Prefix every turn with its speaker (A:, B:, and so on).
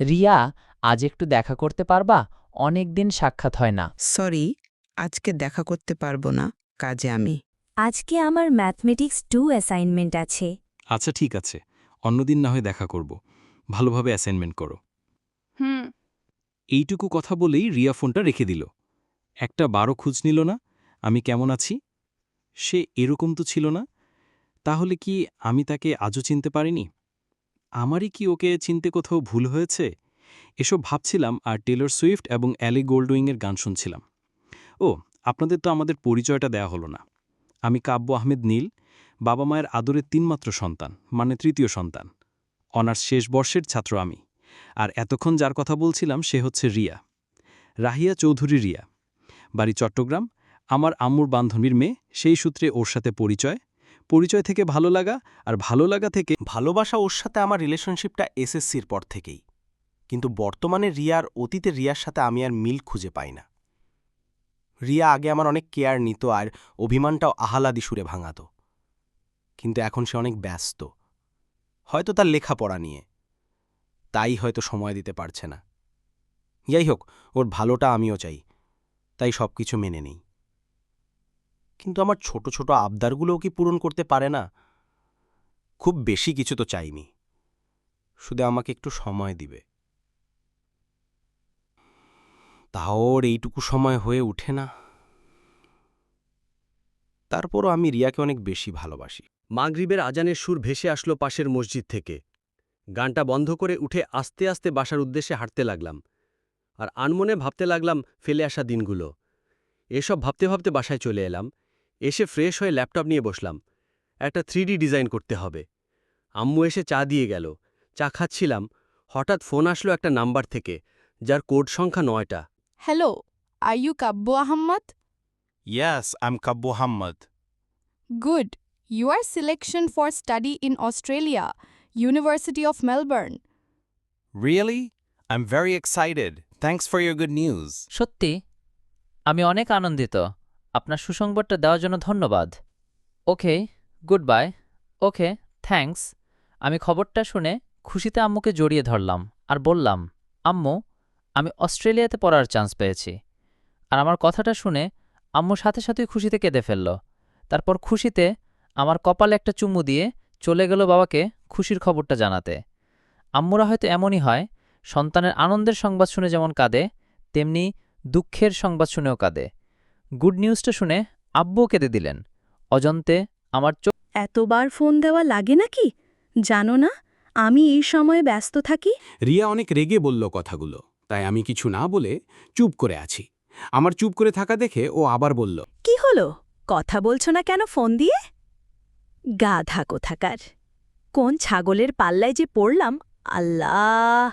A: রিয়া আজ একটু দেখা করতে পারবা? অনেক দিন সাক্ষাৎ হয় না।
B: সরি আজকে দেখা করতে পারব না কাজে আমি।
C: আজকে আমার ম্যাথমেটিক্স টু অ্যাসাইনমেন্ট আছে।
D: আচ্ছা ঠিক আছে। অন্যদিন না হয় দেখা করব। ভালোভাবে অ্যাসাইনমেন্ট করো।
E: হুম।
D: এইটুকু কথা বলেই রিয়া ফোনটা রেখে দিল। একটা বারো খুঁজ নিল না আমি কেমন আছি? সে এরকম তো ছিল না। তাহলে কি আমি তাকে আজও চিনতে পারিনি? আমারই কি ওকে চিনতে কোথাও ভুল হয়েছে? এসব ভাবছিলাম আর টেলর সুইফট এবং অ্যালি গোল্ডউইংয়ের গান শুনছিলাম। ও, আপনাদের তো আমাদের পরিচয়টা দেয়া হলো না। আমি কাব্য আহমেদ নীল, বাবা মায়ের আদরের তিনমাত্র সন্তান মানে তৃতীয় সন্তান। অনার্স শেষ বর্ষের ছাত্র আমি। আর এতক্ষণ যার কথা বলছিলাম সে হচ্ছে রিয়া। রাহিয়া চৌধুরী রিয়া। বাড়ি চট্টগ্রাম। আমার আম্মুর বান্ধবীর মেয়ে, সেই সূত্রে ওর সাথে পরিচয়। পরিচয় থেকে ভালো লাগা আর ভালো লাগা থেকে
F: ভালোবাসা ওর সাথে আমার রিলেশনশিপটা এসএসসির পর থেকেই। কিন্তু বর্তমানে রিয়ার অতীতে রিয়ার সাথে আমি আর মিল খুঁজে পাই না। রিয়া আগে আমার অনেক কেয়ার নিত আর অভিমানটাও আহালাদি সুরে ভাঙাত। কিন্তু এখন সে অনেক ব্যস্ত। হয়তো তার লেখাপড়া নিয়ে। তাই হয়তো সময় দিতে পারছে না। যাই হোক, ওর ভালোটা আমিও চাই। তাই সব কিছু মেনে নেই। কিন্তু আমার ছোট ছোট আবদারগুলোও কি পূরণ করতে পারে না? খুব বেশি কিছু তো চাইনি। শুধু আমাকে একটু সময় দিবে। তাও এইটুকু সময় হয়ে ওঠে না। তারপরও আমি রিয়াকে অনেক বেশি ভালোবাসি।
G: মাগরিবের আজানের সুর ভেসে আসলো পাশের মসজিদ থেকে। গানটা বন্ধ করে উঠে আস্তে আস্তে বাসার উদ্দেশ্যে হাঁটতে লাগলাম। আর আনমনে ভাবতে লাগলাম ফেলে আসা দিনগুলো। এসব ভাবতে ভাবতে বাসায় চলে এলাম। এসে ফ্রেশ হয়ে ল্যাপটপ নিয়ে বসলাম। একটা থ্রিডি ডিজাইন করতে হবে। আম্মু এসে চা দিয়ে গেল। চা খাচ্ছিলাম। হঠাৎ ফোন আসলো একটা নাম্বার থেকে যার কোড সংখ্যা নয়টা।
E: Hello are you Kabya Ahmed
F: yes I am Kabya Hammad
E: good you are selection for study in Australia University of Melbourne
F: really I am very excited thanks for your good news
A: সত্যি? আমি অনেক আনন্দিত। আপনার সুসংবাদটা দেওয়ার জন্য ধন্যবাদ। Okay good bye okay, thanks. আমি খবরটা শুনে খুশিতে আম্মুকে জড়িয়ে ধরলাম আর বললাম, আম্মু, আমি অস্ট্রেলিয়াতে পড়ার চান্স পেয়েছি। আর আমার কথাটা শুনে আম্মু সাথে সাথেই খুশিতে কেঁদে ফেলল। তারপর খুশিতে আমার কপালে একটা চুমু দিয়ে চলে গেল বাবাকে খুশির খবরটা জানাতে। আম্মুরা হয়তো এমনই হয়, সন্তানের আনন্দের সংবাদ শুনে যেমন কাঁদে, তেমনি দুঃখের সংবাদ শুনেও কাঁদে। গুড নিউজটা শুনে আব্বুও কেঁদে দিলেন। অজন্তে আমার চোখ
C: এতবার ফোন দেওয়া লাগে নাকি? জানো না আমি এই সময়ে ব্যস্ত থাকি।
H: রিয়া অনেক রেগে বলল কথাগুলো তাই আমি কিছু না বলে চুপ করে আছি। আমার চুপ করে থাকা দেখে ও আবার বলল
C: কি হলো? কথা বলছো না কেন ফোন দিয়ে? গাধা কোথাকার। কোন ছাগলের পাল্লায় যে পড়লাম আল্লাহ!